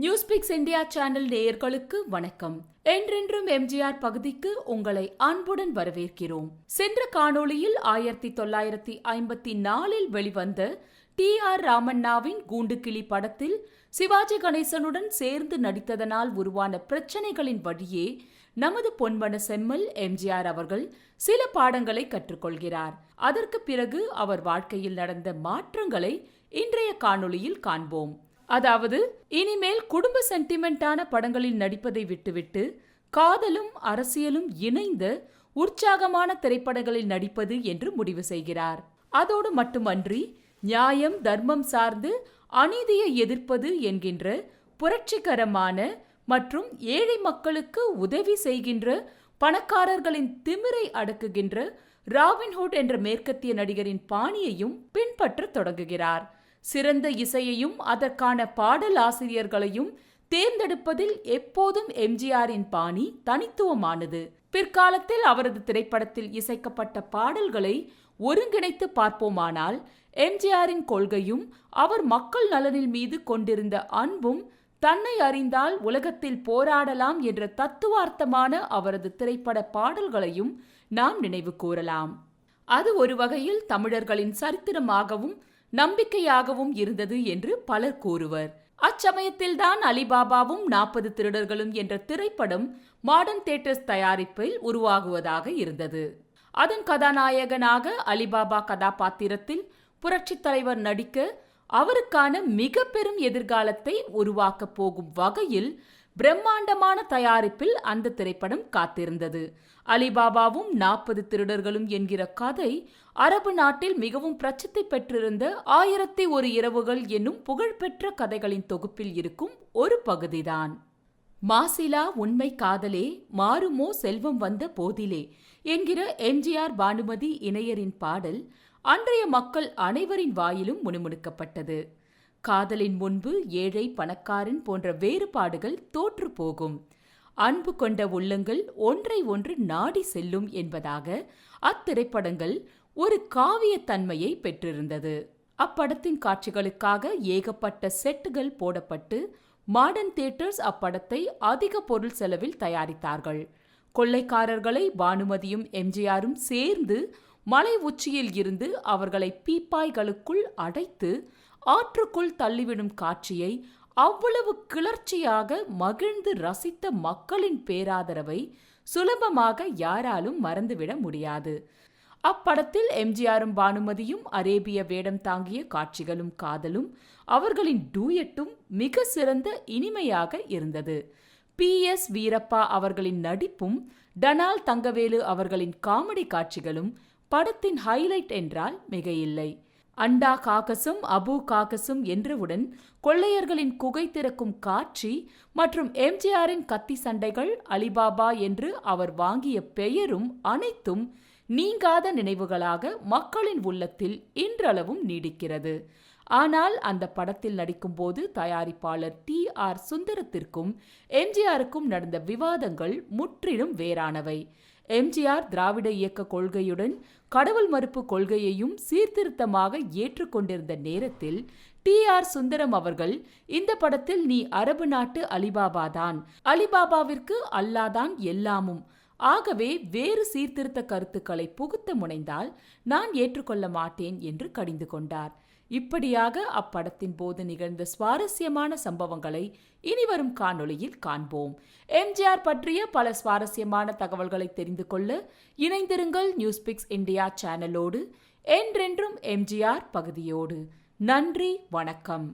News fix India channel நேயர்களுக்கு வணக்கம். என்றென்றும் எம்ஜிஆர் பகுதிக்கு உங்களை அன்புடன் வரவேற்கிறோம். சென்ற காணொளியில் ஆயிரத்தி தொள்ளாயிரத்தி ஐம்பத்தி நாலில் வெளிவந்த டி ஆர் ராமண்ணாவின் கூண்டுக்கிளி படத்தில் சிவாஜி கணேசனுடன் சேர்ந்து நடித்ததனால் உருவான பிரச்சனைகளின் வழியே நமது பொன்வன செம்மல் எம்ஜிஆர் அவர்கள் சில பாடங்களை கற்றுக்கொள்கிறார். அதற்கு பிறகு அவர் வாழ்க்கையில் நடந்த மாற்றங்களை இன்றைய காணொளியில் காண்போம். அதாவது இனிமேல் குடும்ப சென்டிமெண்டான படங்களில் நடிப்பதை விட்டுவிட்டு காதலும் அரசியலும் இணைந்த உற்சாகமான திரைப்படங்களில் நடிப்பது என்று முடிவு செய்கிறார். அதோடு மட்டுமன்றி நியாயம் தர்மம் சார்ந்து அநீதியை எதிர்ப்பது என்கின்ற புரட்சிகரமான மற்றும் ஏழை மக்களுக்கு உதவி செய்கின்ற பணக்காரர்களின் திமிரை அடக்குகின்ற ராபின்ஹுட் என்ற மேற்கத்திய நடிகரின் பாணியையும் பின்பற்றத் தொடங்குகிறார். சிறந்த இசையையும் அதற்கான பாடல் ஆசிரியர்களையும் தேர்ந்தெடுப்பதில் எப்போதும் எம்ஜிஆரின் பாணி தனித்துவமானது. பிற்காலத்தில் அவரது திரைப்படத்தில் இசைக்கப்பட்ட பாடல்களை ஒருங்கிணைத்து பார்ப்போமானால் எம்ஜிஆரின் கொள்கையும் அவர் மக்கள் நலனில் மீது கொண்டிருந்த அன்பும் தன்னை அறிந்தால் உலகத்தில் போராடலாம் என்ற தத்துவார்த்தமான அவரது திரைப்பட பாடல்களையும் நாம் நினைவு கூறலாம். அது ஒரு வகையில் தமிழர்களின் சரித்திரமாகவும் நம்பிக்கையாகவும் இருந்தது என்று பலர் கூறுவர். அச்சமயத்தில்தான் அலிபாபாவும் நாற்பது திருடர்களும் என்ற திரைப்படம் மாடர்ன் தேட்டர்ஸ் தயாரிப்பில் உருவாகுவதாக இருந்தது. அதன் கதாநாயகனாக அலிபாபா கதாபாத்திரத்தில் புரட்சித் தலைவர் நடிக்க அவருக்கான மிக பெரும் எதிர்காலத்தை உருவாக்கப் போகும் வகையில் பிரம்மாண்டமான தயாரிப்பில் அந்த திரைப்படம் காத்திருந்தது. அலிபாபாவும் நாற்பது திருடர்களும் என்கிற கதை அரபு நாட்டில் மிகவும் பிரசித்தி பெற்றிருந்த ஆயிரத்தி ஒரு இரவுகள் என்னும் புகழ்பெற்ற கதைகளின் தொகுப்பில் இருக்கும் ஒரு பகுதிதான். மாசிலா உண்மை காதலே மாறுமோ செல்வம் வந்த போதிலே என்கிற எம்ஜிஆர் பானுமதி இணையரின் பாடல் அன்றைய மக்கள் அனைவரின் வாயிலும் முணுமுணுக்கப்பட்டது. காதலின் முன்பு ஏழை பணக்காரன் போன்ற வேறுபாடுகள் தோற்று போகும். அன்பு கொண்ட உள்ளங்கள் ஒன்றை ஒன்று நாடி செல்லும் என்பதாக அத்திரைப்படங்கள் ஒரு காவியத்தன்மையை பெற்றிருந்தது. அப்படத்தின் காட்சிகளுக்காக ஏகப்பட்ட செட்டுகள் போடப்பட்டு மாடர்ன் தியேட்டர்ஸ் அப்படத்தை அதிக பொருள் செலவில் தயாரித்தார்கள். கொள்ளைக்காரர்களை பானுமதியும் எம்ஜிஆரும் சேர்ந்து மலை உச்சியில் இருந்து அவர்களை பீப்பாய்களுக்குள் அடைத்து ஆற்றுக்குள் தள்ளிவிடும் காட்சியை அவ்வளவு கிளர்ச்சியாக மகிழ்ந்து ரசித்த மக்களின் பேராதரவை சுலபமாக யாராலும் மறந்துவிட முடியாது. அப்படத்தில் எம்ஜிஆரும் பானுமதியும் அரேபிய வேடம் தாங்கிய காட்சிகளும் காதலும் அவர்களின் டூயட்டும் மிக சிறந்த இனிமையாக இருந்தது. பி. எஸ். வீரப்பா அவர்களின் நடிப்பும் டனால் தங்கவேலு அவர்களின் காமெடி காட்சிகளும் படத்தின் ஹைலைட் என்றால் மிக இல்லை அண்டா காக்கசும் அபு காக்கசும் என்றவுடன் கொள்ளையர்களின் குகை திறக்கும் காட்சி மற்றும் எம்ஜிஆரின் கத்தி சண்டைகள் அலிபாபா என்று அவர் வாங்கிய பெயரும் அனைத்தும் நீங்காத நினைவுகளாக மக்களின் உள்ளத்தில் இன்றளவும் நீடிக்கிறது. ஆனால் அந்த படத்தில் நடிக்கும்போது தயாரிப்பாளர் டி ஆர் சுந்தரத்திற்கும் எம்ஜிஆருக்கும் நடந்த விவாதங்கள் முற்றிலும் வேறானவை. எம்ஜிஆர் திராவிட இயக்க கொள்கையுடன் கடவுள் மறுப்பு கொள்கையையும் சீர்திருத்தமாக ஏற்றுக்கொண்டிருந்த நேரத்தில் டி ஆர் சுந்தரம் அவர்கள் இந்த படத்தில் நீ அரபு நாட்டு அலிபாபா தான். அலிபாபாவிற்கு அல்லாதான் எல்லாமும். ஆகவே வேறு சீர்திருத்த கருத்துக்களை புகுத்த முனைந்தால் நான் ஏற்றுக்கொள்ள மாட்டேன் என்று கடிந்து கொண்டார். இப்படியாக அப்படத்தின் போது நிகழ்ந்த சுவாரஸ்யமான சம்பவங்களை இனிவரும் காணொளியில் காண்போம். எம்ஜிஆர் பற்றிய பல சுவாரஸ்யமான தகவல்களை தெரிந்து கொள்ள இணைந்திருங்கள் நியூஸ்பிக்ஸ் இந்தியா சேனலோடு. என்றென்றும் எம்ஜிஆர் பகுதியோடு. நன்றி வணக்கம்.